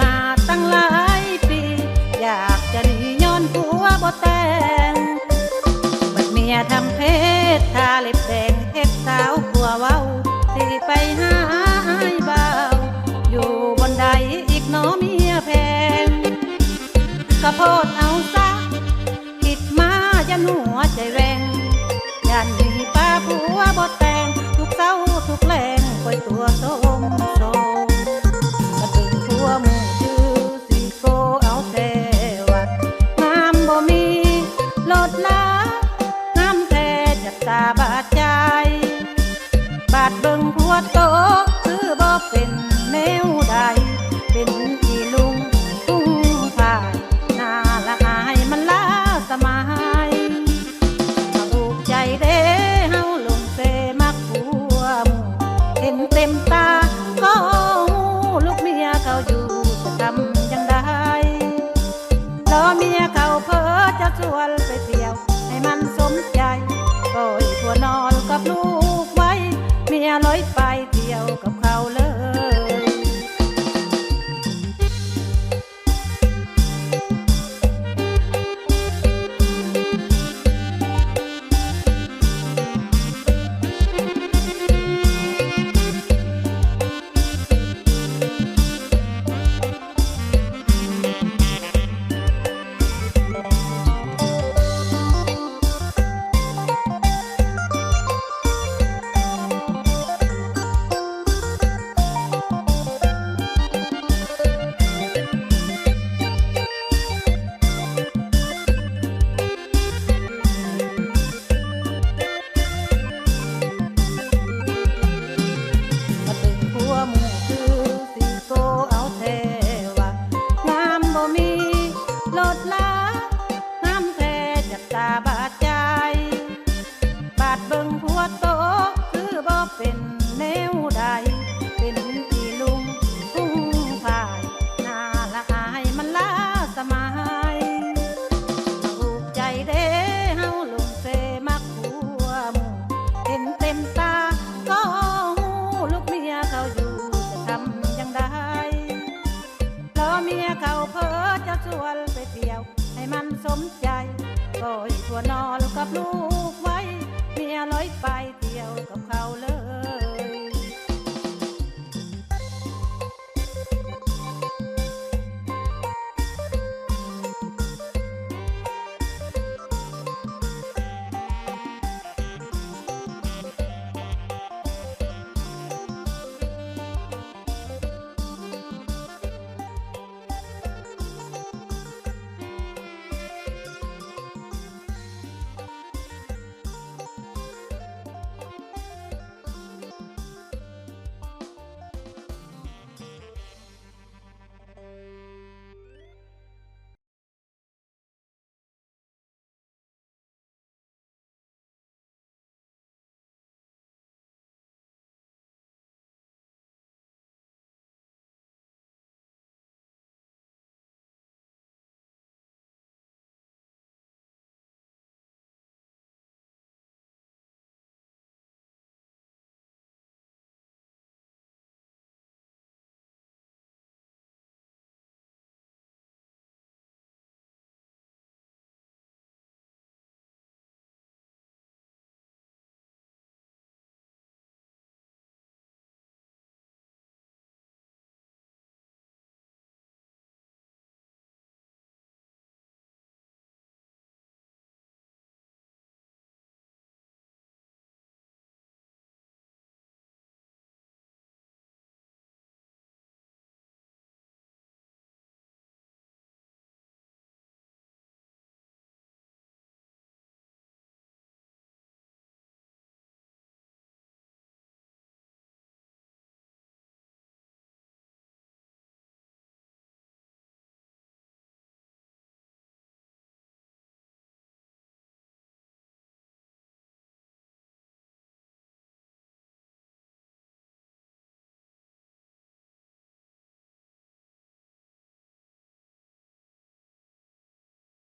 มาตั้งหลายปี อยากจะหนีย้อนผัวบ่แต่งบัดเมียทำเพศรทาเล็บแดงเฮ็ดสาวกลัวเว้า สิไปหาไอ้เบ่าอยู่บนใดอีกน้อเมียแพงกระโพดเอาซะผิดมาจะหนัวใจแรงยันมีป้าผัวบ่แต่งทุกเศร้าทุกแรงคอยตัวโสม แนวใด เป็นอีลุงทุ่งผายน้าละอายมันล้าสมัยมาถูกใจเด้เฮาลงเซมักผัวหมูเห็นเต็มตา ก็หูลูกเมียเขาอยู่จะทำยังไงรอเมียเขาเพ้อจะชวน ก็อีกตัวนอนกับลูกไว้ เมียลอยไปเที่ยวกับเขาเลย